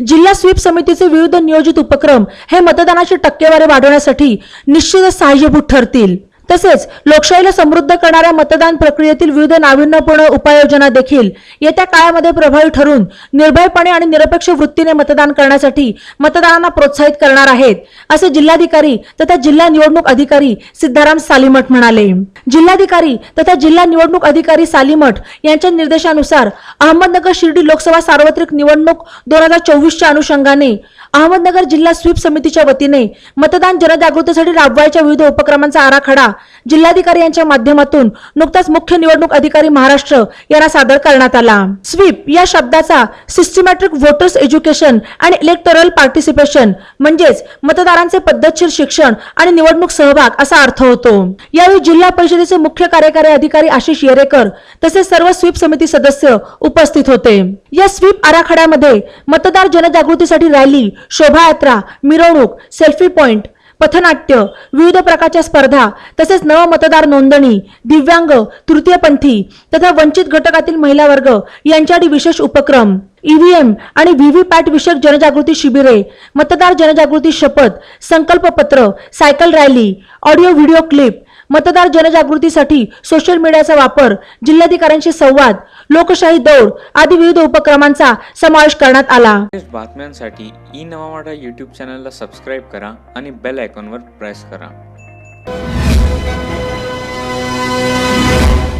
जिल्हा स्वीप समितीचे विविध नियोजित उपक्रम हे मतदानाची टक्केवारी वाढवण्यासाठी निश्चितच सहाय्यभूत ठरतील. तसेच लोकशाहीला समृद्ध करणाऱ्या मतदान प्रक्रियेतील विविध नाविन्यपूर्ण उपाययोजना देखील येत्या काळामध्ये प्रभावी ठरून निर्भयपणे आणि निरपेक्ष वृत्तीने मतदान करण्यासाठी मतदारांना प्रोत्साहित करणार आहेत असे जिल्हाधिकारी तथा जिल्हा निवडणूक अधिकारी सिद्धाराम सालीमठ म्हणाले. जिल्हाधिकारी तथा जिल्हा निवडणूक अधिकारी सालीमठ यांच्या निर्देशानुसार अहमदनगर शिर्डी लोकसभा सार्वत्रिक निवडणूक दोन हजार चोवीसच्या अनुषंगाने अहमदनगर जिल्हा स्वीप समितीच्या वतीने मतदान जनजागृतीसाठी राबवायच्या विविध उपक्रमांचा आराखडा जिल्हाधिकारी यांच्या माध्यमातून नुकताच मुख्य निवडणूक अधिकारी महाराष्ट्र यांना सादर करण्यात आला. स्वीप या शब्दाचा सिस्टमॅटिक वोटर्स एज्युकेशन आणि इलेक्टोरल पार्टिसिपेशन म्हणजेच मतदारांचे पद्धतशीर शिक्षण आणि निवडणूक सहभाग असा अर्थ होतो. यावेळी जिल्हा परिषदेचे मुख्य कार्यकारी अधिकारी आशिष येरेकर तसेच सर्व स्वीप समिती सदस्य उपस्थित होते. या स्वीप आराखड्यामध्ये मतदार जनजागृतीसाठी रॅली शोभायात्रा मिरवणूक सेल्फी पॉइंट पथनाट्य विविध प्रकारच्या स्पर्धा तसेच नवमतदार नोंदणी दिव्यांग तृतीयपंथी तथा वंचित घटकातील महिला वर्ग यांच्यासाठी विशेष उपक्रम. ईव्हीएम आणि व्हीव्हीपॅट विषयक जनजागृती शिबिरे मतदार जनजागृती शपथ संकल्प पत्र cycle rally audio video clip मतदार जनजागृतीसाठी सोशल मीडियाचा वापर जिल्हाधिकाऱ्यांशी संवाद लोकशाही दौड आदी विविध उपक्रमांचा समावेश करण्यात आला. बातम्यांसाठी ई नवा मराठा यूट्यूब चॅनलला सबस्क्राईब करा आणि बेल आयकॉनवर प्रेस करा.